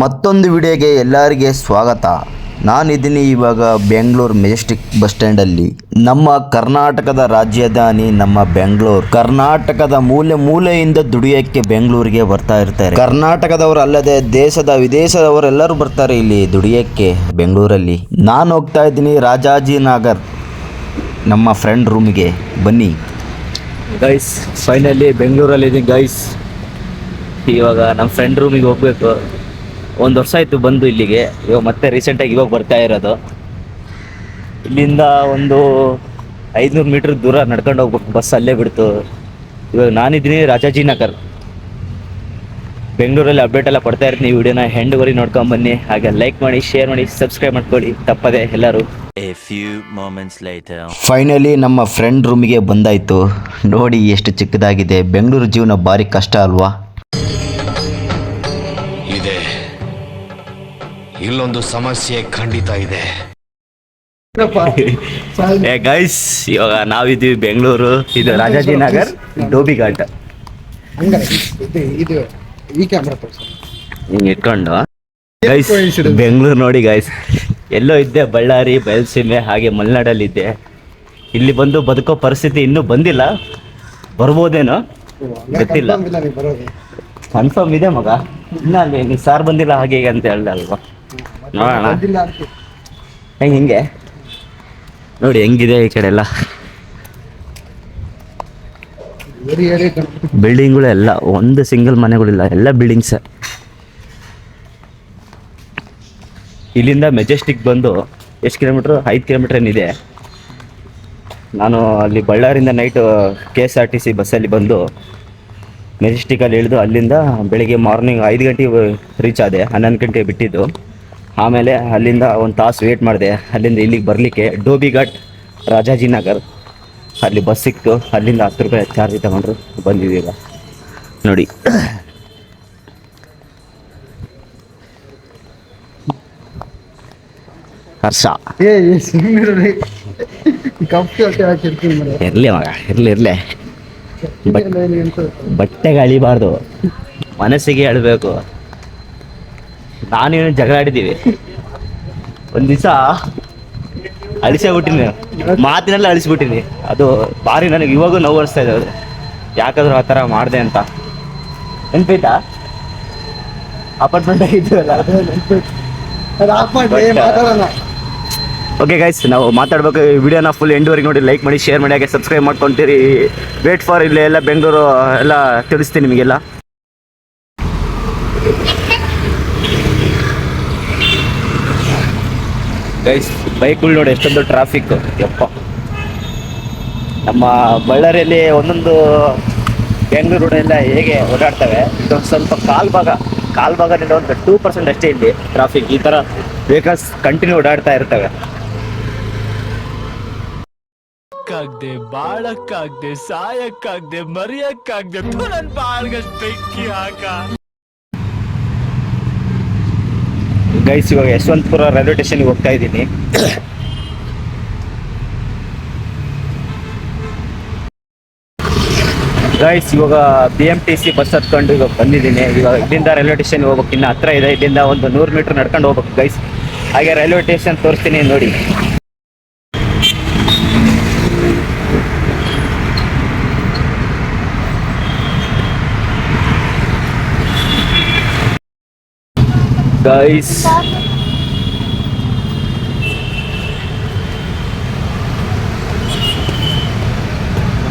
ಮತ್ತೊಂದು ವಿಡಿಯೋಗೆ ಎಲ್ಲರಿಗೆ ಸ್ವಾಗತ. ನಾನಿದ್ದೀನಿ ಇವಾಗ ಬೆಂಗಳೂರು ಮೆಜೆಸ್ಟಿಕ್ ಬಸ್ ಸ್ಟ್ಯಾಂಡಲ್ಲಿ. ನಮ್ಮ ಕರ್ನಾಟಕದ ರಾಜಧಾನಿ ನಮ್ಮ ಬೆಂಗಳೂರು. ಕರ್ನಾಟಕದ ಮೂಲೆ ಮೂಲೆಯಿಂದ ದುಡಿಯೋಕ್ಕೆ ಬೆಂಗಳೂರಿಗೆ ಬರ್ತಾ ಇರ್ತಾರೆ. ಕರ್ನಾಟಕದವರು ಅಲ್ಲದೆ ದೇಶದ ವಿದೇಶದವರೆಲ್ಲರೂ ಬರ್ತಾರೆ ಇಲ್ಲಿ ದುಡಿಯೋಕ್ಕೆ ಬೆಂಗಳೂರಲ್ಲಿ. ನಾನು ಹೋಗ್ತಾ ಇದ್ದೀನಿ ರಾಜಾಜಿನಗರ್ ನಮ್ಮ ಫ್ರೆಂಡ್ ರೂಮಿಗೆ ಬನ್ನಿ. ಗೈಸ್ ಫೈನಲಿ ಬೆಂಗಳೂರಲ್ಲಿ ಗೈಸ್ ಇವಾಗ ನಮ್ಮ ಫ್ರೆಂಡ್ ರೂಮಿಗೆ ಹೋಗ್ಬೇಕು. ಒಂದು ವರ್ಷ ಆಯ್ತು ಬಂದು ಇಲ್ಲಿಗೆ. ಇವಾಗ ಮತ್ತೆ ರೀಸೆಂಟಾಗಿ ಇವಾಗ ಬರ್ತಾ ಇರೋದು. ಇಲ್ಲಿಂದ ಒಂದು ಐದುನೂರು ಮೀಟ್ರ್ ದೂರ ನಡ್ಕೊಂಡು ಹೋಗ್ಬೇಕು. ಬಸ್ ಅಲ್ಲೇ ಬಿಡ್ತು. ಇವಾಗ ನಾನಿದ್ದೀನಿ ರಾಜಾಜಿನಗರ್ ಬೆಂಗಳೂರಲ್ಲಿ ಅಪ್ಡೇಟ್ ಎಲ್ಲ ಕೊಡ್ತಾ ಇರ್ತೀನಿ ಈ ವಿಡಿಯೋನ. ಹೆಂಡುವರಿ ನೋಡ್ಕೊಂಡ್ ಬನ್ನಿ. ಹಾಗೆ ಲೈಕ್ ಮಾಡಿ ಶೇರ್ ಮಾಡಿ ಸಬ್ಸ್ಕ್ರೈಬ್ ಮಾಡ್ಕೊಳ್ಳಿ. ತಪ್ಪದೆ ಎಲ್ಲರೂ. A few moments later. Finally ನಮ್ಮ ಫ್ರೆಂಡ್ ರೂಮಿಗೆ ಬಂದಾಯಿತು. ನೋಡಿ ಎಷ್ಟು ಚಿಕ್ಕದಾಗಿದೆ. ಬೆಂಗಳೂರು ಜೀವನ ಭಾರಿ ಕಷ್ಟ ಅಲ್ವಾ? ಇಲ್ಲೊಂದು ಸಮಸ್ಯೆ ಖಂಡಿತ ಇದೆ. ಏ ಗೈಸ್ ಇವಾಗ ನಾವಿದ್ದೀವಿ ಬೆಂಗಳೂರು. ಇದು ರಾಜಾಜಿನಗರ್ ಡೋಬಿ ಘಾಟ್. ಇದು ಈ ಕ್ಯಾಮ್ರಾ ಹಿಂಗ್ ಇಟ್ಕೊಂಡು. ಗೈಸ್ ಬೆಂಗಳೂರು ನೋಡಿ ಗೈಸ್ ಎಲ್ಲೋ ಇದ್ದೆ ಬಳ್ಳಾರಿ ಬಯಲುಸೀಮೆ ಹಾಗೆ ಮಲೆನಾಡಲ್ಲಿ ಇದ್ದೆ. ಇಲ್ಲಿ ಬಂದು ಬದುಕೋ ಪರಿಸ್ಥಿತಿ ಇನ್ನೂ ಬಂದಿಲ್ಲ. ಬರ್ಬೋದೇನೋ? ಗೊತ್ತಿಲ್ಲ. ಕನ್ಫರ್ಮ್ ಇದೆ ಮಗ. ಇನ್ನ ಅಲ್ಲಿ ಸಾರ್ ಬಂದಿಲ್ಲ ಹಾಗೆ ಹೀಗೆ ಅಂತ ಹೇಳ್ದೆ ಅಲ್ವಾ? ನೋಡೋಣ ಹೆಂಗೆ, ಹಿಂಗೆ? ನೋಡಿ, ಹೆಂಗಿದೆ ಈ ಕಡೆ ಎಲ್ಲ. ಬಿಲ್ಡಿಂಗ್ಗಳು ಎಲ್ಲ, ಒಂದು ಸಿಂಗಲ್ ಮನೆಗಳಿಲ್ಲ, ಎಲ್ಲ ಬಿಲ್ಡಿಂಗ್ಸ್. ಇಲ್ಲಿಂದ ಮೆಜೆಸ್ಟಿಕ್ ಬಂದು ಎಷ್ಟು ಕಿಲೋಮೀಟ್ರ್? ಐದು ಕಿಲೋಮೀಟ್ರ್ ಏನಿದೆ. ನಾನು ಅಲ್ಲಿ ಬಳ್ಳಾರಿಂದ night K S R T C ಬಸ್ಸಲ್ಲಿ ಬಂದು ಮೆಜೆಸ್ಟಿಕಲ್ಲಿ ಇಳಿದು ಅಲ್ಲಿಂದ ಬೆಳಿಗ್ಗೆ ಮಾರ್ನಿಂಗ್ ಐದು ಗಂಟೆಗೆ ರೀಚ್ ಆದೆ, ಹನ್ನೊಂದು ಗಂಟೆಗೆ ಬಿಟ್ಟಿದ್ದು. ಆಮೇಲೆ ಅಲ್ಲಿಂದ ಒಂದು ತಾಸು ವೇಟ್ ಮಾಡಿದೆ. ಅಲ್ಲಿಂದ ಇಲ್ಲಿಗೆ ಬರಲಿಕ್ಕೆ ಡೋಬಿ ಘಾಟ್ ರಾಜಾಜಿನಗರ್ ಅಲ್ಲಿ ಬಸ್ ಸಿಕ್ತು. ಅಲ್ಲಿಂದ ಹತ್ತು ರೂಪಾಯಿ ಚಾರ್ಜ್ ತಗೊಂಡ್ರು. ಬಂದಿದ್ದೀವಿ ಈಗ. ನೋಡಿ. ಹರ್ಷ. ಇರ್ಲಿ ಮಗ ಇರ್ಲಿ ಇರ್ಲಿ. ಬಟ್ಟೆಗೆ ಅಳಿಬಾರ್ದು. ಮನಸ್ಸಿಗೆ ಹೇಳಬೇಕು ನಾನೇನು ಜಗಳ ಆಡಿದ್ದೀವಿ. ಒಂದ್ ದಿವಸ ಅಳಿಸೇ ಬಿಟ್ಟಿನಿ ಮಾತಿನೆಲ್ಲ ಅಳಿಸ್ಬಿಟ್ಟಿನಿ. ಅದು ಭಾರಿ ನನಗೆ ಇವಾಗೂ ನೋವು ಅನಿಸ್ತಾ ಇದೆ. ಯಾಕಂದ್ರೆ ಆ ಥರ ಮಾಡಿದೆ ಅಂತ. ನೆನ್ಪೈತಾ ಅಪಾರ್ಟ್ಮೆಂಟ್ ಆಗಿದ್ದೀವಲ್ಲ ಓಕೆ ಗೈಸ್ ನಾವು ಮಾತಾಡ್ಬೇಕು. ವಿಡಿಯೋನ ಫುಲ್ ಎಂಡ್ವರೆಗೆ ನೋಡಿ ಲೈಕ್ ಮಾಡಿ ಶೇರ್ ಮಾಡಿ ಹಾಗೆ ಸಬ್ಸ್ಕ್ರೈಬ್ ಮಾಡ್ಕೊತೀರಿ. ವೇಟ್ ಫಾರ್ ಇಲ್ಲೇ ಎಲ್ಲ ಬೆಂಗಳೂರು ಎಲ್ಲ ತಿಳಿಸ್ತೀನಿ ನಿಮಗೆಲ್ಲ. ಗೈಸ್ ಬೈಕ್ಗಳು ನೋಡಿ ಎಷ್ಟೊಂದು ಟ್ರಾಫಿಕ್ ಯಪ್ಪ. ನಮ್ಮ ಬಳ್ಳಾರಿಯಲ್ಲಿ ಒಂದೊಂದು ಬೆಂಗಳೂರು ಎಲ್ಲ ಹೇಗೆ ಓಡಾಡ್ತವೆ, ಇದೊಂದು ಸ್ವಲ್ಪ ಕಾಲ್ ಭಾಗ, ಕಾಲ್ ಭಾಗದಿಂದ ಒಂದು ಟೂ ಪರ್ಸೆಂಟ್ ಅಷ್ಟೇ ಇಲ್ಲಿ ಟ್ರಾಫಿಕ್ ಈ ಥರ ವೆಹಿಕಲ್ಸ್ ಕಂಟಿನ್ಯೂ ಓಡಾಡ್ತಾ ಇರ್ತವೆ. ಕಾಗ್ದೆ ಬಾಳಕ್ಕಾಗ್ದೆ, ಸಾಯಕ್ಕಾಗ್ದೆ, ಮರಿಯಕ್ಕಾಗ್ದೆ ಬೆಂಕಿ ಹಾಕ. ಗೈಸ್ ಇವಾಗ ಯಶವಂತಪುರ ರೈಲ್ವೆ ಸ್ಟೇಷನ್ಗೆ ಹೋಗ್ತಾ ಇದ್ದೀನಿ. ಗೈಸ್ ಇವಾಗ B M T C bus ಹತ್ಕೊಂಡು ಇವಾಗ ಬಂದಿದ್ದೀನಿ. ಇವಾಗ ಇಲ್ಲಿಂದ ರೈಲ್ವೆ ಸ್ಟೇಷನ್ ಹೋಗ್ಬೇಕು. ಇನ್ನು ಹತ್ರ ಇದೆ. ಇಲ್ಲಿಂದ ಒಂದು ನೂರು ಮೀಟರ್ ನಡ್ಕೊಂಡು ಹೋಗ್ಬೇಕು ಗೈಸ್ ಹಾಗೆ ರೈಲ್ವೆ ಸ್ಟೇಷನ್ ತೋರಿಸ್ತೀನಿ ನೋಡಿ.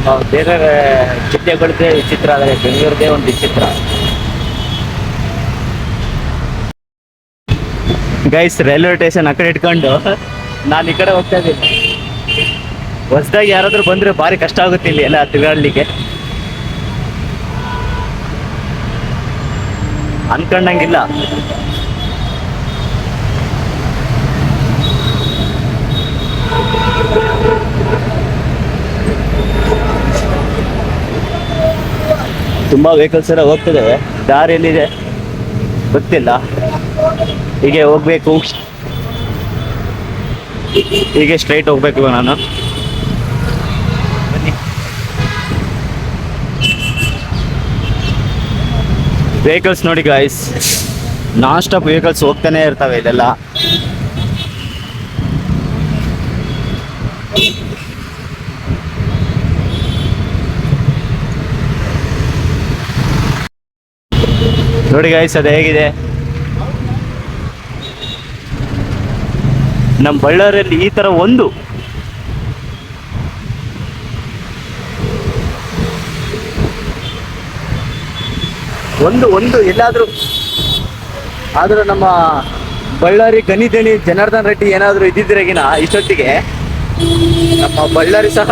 ನಮ್ಮ ಬೇರೆ ಜಿಲ್ಲೆಗಳದ್ದೇ ವಿಚಿತ್ರ ಆದರೆ ಬೆಂಗಳೂರದೇ ಒಂದು ವಿಚಿತ್ರ. ಗೈಸ್ ರೈಲ್ವೆ ಸ್ಟೇಷನ್ ಆ ಕಡೆ ಇಟ್ಕೊಂಡು ನಾನು ಈ ಕಡೆ ಹೋಗ್ತಾ ಇದ್ದೀನಿ. ಹೊಸದಾಗಿ ಯಾರಾದರೂ ಬಂದರೆ ಭಾರಿ ಕಷ್ಟ ಆಗುತ್ತೆ ಇಲ್ಲಿ ಎಲ್ಲ ತಿರುಗಾಡ್ಲಿಕ್ಕೆ. ಅನ್ಕೊಂಡಂಗಿಲ್ಲ. ತುಂಬಾ ವೆಹಿಕಲ್ಸ್ ಎಲ್ಲ ಹೋಗ್ತಿದ್ದಾವೆ ದಾರಿ ಎಲ್ಲಿದೆ? ಗೊತ್ತಿಲ್ಲ. ಹೀಗೆ ಹೋಗ್ಬೇಕು. ಹೀಗೆ ಸ್ಟ್ರೈಟ್ ಹೋಗ್ಬೇಕು ನಾನು. ವೆಹಿಕಲ್ಸ್ ನೋಡಿ ಗಾಯ್ಸ್ ನಾನ್ ಸ್ಟಾಪ್ ವೆಹಿಕಲ್ಸ್ ಹೋಗ್ತಾನೆ ಇರ್ತವೆ ಇದೆಲ್ಲ. ನೋಡಿ ಗಾಯ್ಸ್ ಅದು ಹೇಗಿದೆ. ನಮ್ಮ ಬಳ್ಳಾರಿಯಲ್ಲಿ ಈ ತರ ಒಂದು ಒಂದು ಒಂದು ಎಲ್ಲಾದ್ರೂ. ಆದ್ರೂ ನಮ್ಮ ಬಳ್ಳಾರಿ ಗಣಿದಣಿ ಜನಾರ್ದನ್ ರೆಡ್ಡಿ ಏನಾದರೂ ಇದ್ದಿದ್ರೆಗಿನ ಇಷ್ಟೊತ್ತಿಗೆ, ನಮ್ಮ ಬಳ್ಳಾರಿ ಸಹ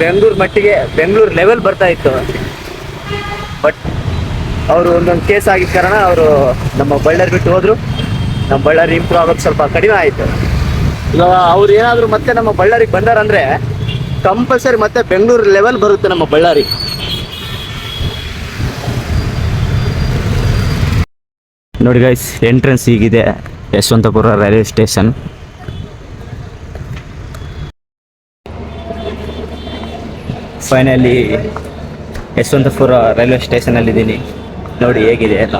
ಬೆಂಗಳೂರು ಮಟ್ಟಿಗೆ, ಬೆಂಗಳೂರು ಲೆವೆಲ್ ಬರ್ತಾ ಇತ್ತು. ಬಟ್ ಅವರು ಒಂದೊಂದು ಕೇಸ್ ಆಗಿದ್ದ ಕಾರಣ ಅವರು ನಮ್ಮ ಬಳ್ಳಾರಿ ಬಿಟ್ಟು ಹೋದ್ರು. ನಮ್ಮ ಬಳ್ಳಾರಿ ಇಂಪ್ರೂವ್ ಆಗೋದು ಸ್ವಲ್ಪ ಕಡಿಮೆ ಆಯಿತು. ಇವಾಗ ಅವ್ರು ಏನಾದರೂ ಮತ್ತೆ ನಮ್ಮ ಬಳ್ಳಾರಿಗೆ ಬಂದಾರಂದ್ರೆ ಕಂಪಲ್ಸರಿ ಮತ್ತೆ ಬೆಂಗಳೂರು ಲೆವೆಲ್ ಬರುತ್ತೆ ನಮ್ಮ ಬಳ್ಳಾರಿ. ನೋಡಿ ಗೈಸ್ ಎಂಟ್ರೆನ್ಸ್ ಹೀಗಿದೆ. Yeshwantpur railway station finally Yeshwantpur railway ಸ್ಟೇಷನಲ್ಲಿ ಇದ್ದೀನಿ ನೋಡಿ ಹೇಗಿದೆ ಅಂತ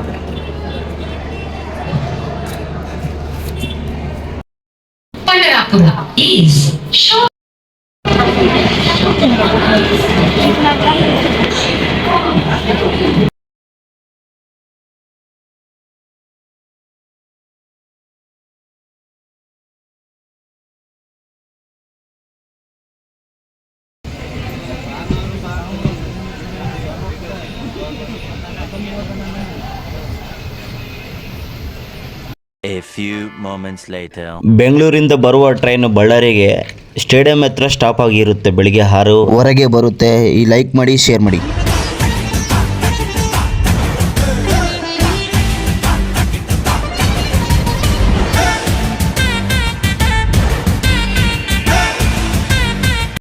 Panarapura is ಬೆಂಗಳೂರಿಂದ ಬರುವ ಟ್ರೈನ್ ಬಳ್ಳಾರಿಗೆ ಸ್ಟೇಡಿಯಂ ಹತ್ರ ಸ್ಟಾಪ್ ಆಗಿರುತ್ತೆ. ಬೆಳಿಗ್ಗೆ ಆರು ಹೊರಗೆ ಬರುತ್ತೆ. ಈ ಲೈಕ್ ಮಾಡಿ ಶೇರ್ ಮಾಡಿ.